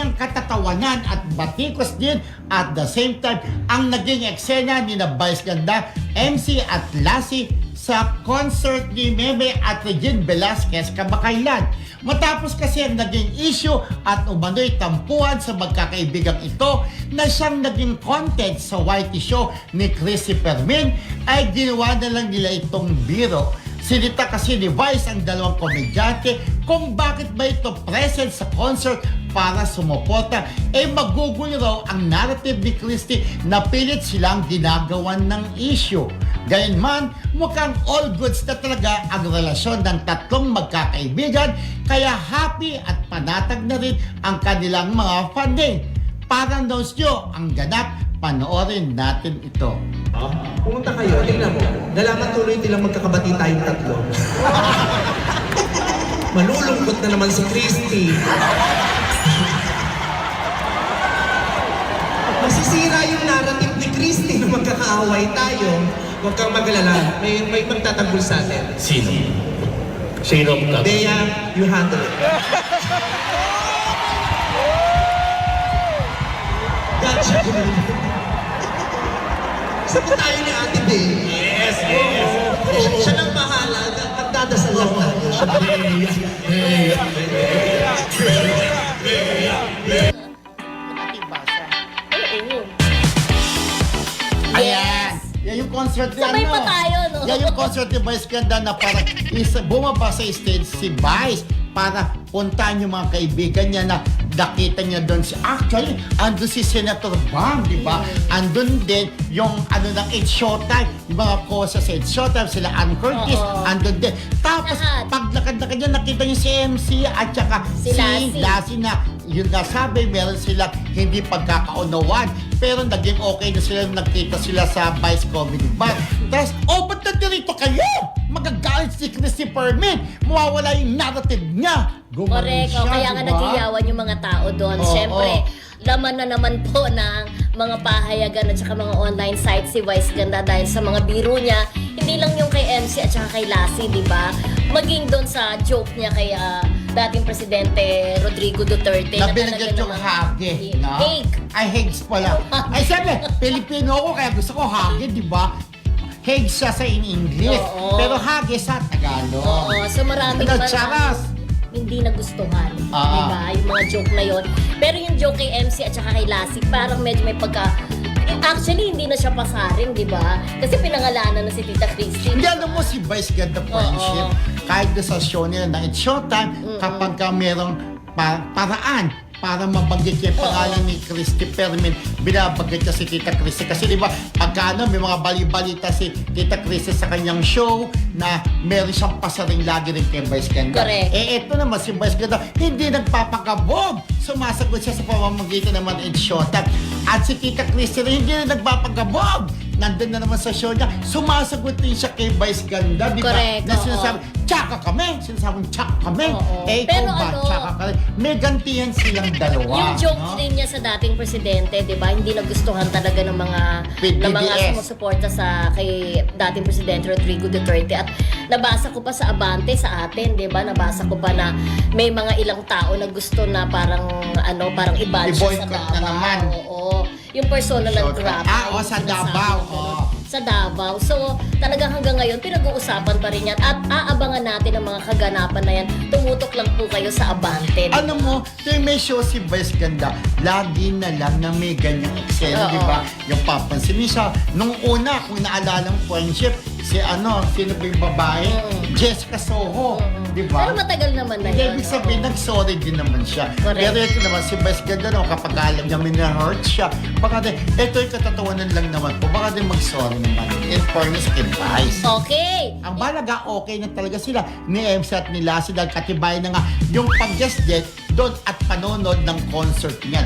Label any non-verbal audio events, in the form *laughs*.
ng katatawanan at batikos din at the same time ang naging eksena ni na Vice Ganda, MC at Lassie sa concert ni Meme at Regine Velasquez kamakailan. Matapos kasi ang naging issue at umano'y tampuhan sa magkakaibigang ito na siyang naging content sa Whitey Show ni Chrissy Permin ay ginawa na lang nila itong biro. Sinita kasi ni Vice ang dalawang komedyante kung bakit ba ito present sa concert para sumuporta. Eh magugulo raw ang narrative ni Christy na pilit silang ginagawan ng issue. Gayunman, mukhang all goods na talaga ang relasyon ng tatlong magkakaibigan kaya happy at panatag na rin ang kanilang mga funding. Para knows nyo ang ganap, panoorin natin ito. Pumunta kayo, tingnan mo. Nalaman tuloy nilang magkakabati tayong tatlo. *laughs* Malulungkot na naman si Christy. Na magkakaaway tayo. Huwag kang magalala. May, may magtatanggol sa atin. Sino? Sino ang tatlo? Dea, you handle it. Gotcha. Sabi tayo ni Ate Dea. Yes, yes. Siya, siya nang bahala. Magdadasal lang tayo. Nakatibasa. Ayan! Yan yung concert ni Sabay ano. pa tayo, no? Yan yung concert ni Vice Ganda na parang isa, bumaba sa stage si Vice para puntahan yung mga kaibigan niya na nakita niya doon si actually andun si Senator Bang di ba andun din yung ano ng It's Showtime yung mga kosa sa It's Showtime sila Ann Curtis Oo. andun din tapos Lahat. pag lakad-lakad niya nakita niya si MC at saka Si Lassie. Lassie na yun na sabi, meron silang hindi pagkakaunawan. Pero naging okay na sila, nagkita sila sa Vice Comedy Bar. Tapos, oh, ba't nandito kayo? Magagalit si Christy Permin. Mawawala yung narrative niya. Gumanon Correct. siya, o, kaya nga nagiyawan yung mga tao doon. Oo, Siyempre, oo. laman na naman po ng mga pahayagan at saka mga online sites si Vice Ganda dahil sa mga biro niya. Hindi lang yung kay MC at saka kay Lassie, di ba? Maging doon sa joke niya kay ah, dating Presidente Rodrigo Duterte. Na binigyan yung hage. No? Cake. Ay, Hags pala. *laughs* Ay, sabi, Pilipino ako kaya gusto ko hage, di ba? Hags siya sa in English. Oo. Pero hage sa Tagalog. Oo, so maraming Ano, charas? hindi nagustuhan. Ah. Di ba? Yung mga joke na yon. Pero yung joke kay MC at saka kay Lassie, parang medyo may pagka... Actually, hindi na siya pasaring, di ba? Kasi pinangalanan na si Tita Christy. Hindi alam mo si Vice Ganda Friendship, kahit doon sa show nila na It's Showtime, kapag ka merong pa- paraan para mabanggit yung pangalan ni Christy Permin, binabanggit niya si Tita Christy. Kasi di ba, pagka ano, may mga bali-balita si Tita Christy sa kanyang show na meron siyang pasaring lagi rin kay Vice Ganda. Correct. Eh, eto naman si Vice Ganda, hindi nagpapakabog. Sumasagot siya sa pamamagitan naman It's Showtime. At si Tita Christy rin, hindi rin nagpapakabog. Nandun na naman sa show niya, sumasagot din siya kay Vice Ganda, di ba? Correct, Na oo. sinasabi, tsaka kami, sinasabing tsaka kami. Oo. Eh, ikaw Pero ba, ano, tsaka ka rin. May gantihan silang dalawa. Yung joke no? din niya sa dating presidente, 'di ba? Hindi nagustuhan talaga ng mga With ng mga sumusuporta sa kay dating presidente Rodrigo Duterte at nabasa ko pa sa Abante sa atin, 'di ba? Nabasa ko pa na may mga ilang tao na gusto na parang ano, parang ibal siya sa I-boycott na naman. Oo. Yung persona ng. Grab. Ah, o, sa sinasabi Davao, oo. Sa Davao. So, talagang hanggang ngayon, pinag-uusapan pa rin yan. At aabangan natin ang mga kaganapan na yan. Tumutok lang po kayo sa Abante. Ano mo, tuwing may show si Vice Ganda, lagi na lang na may ganyang eksena, Oo. di ba? Yung papansinin siya. Nung una, kung naalala ng friendship, si ano, sino ba yung babae? Mm. Jessica Soho, di ba? Pero matagal naman na Hindi, yun. ibig sabihin, nag-sorry din naman siya. Correct. Pero ito naman, si Vice Ganda, no, kapag alam niya may na-hurt siya, baka din, ito yung katatawanan lang naman po, baka din mag-sorry naman. In fairness kay Vice. Okay. Ang balaga, okay na talaga sila ni MC at ni Lassie dahil katibayan na nga yung pag-guest doon at panonood ng concert niya.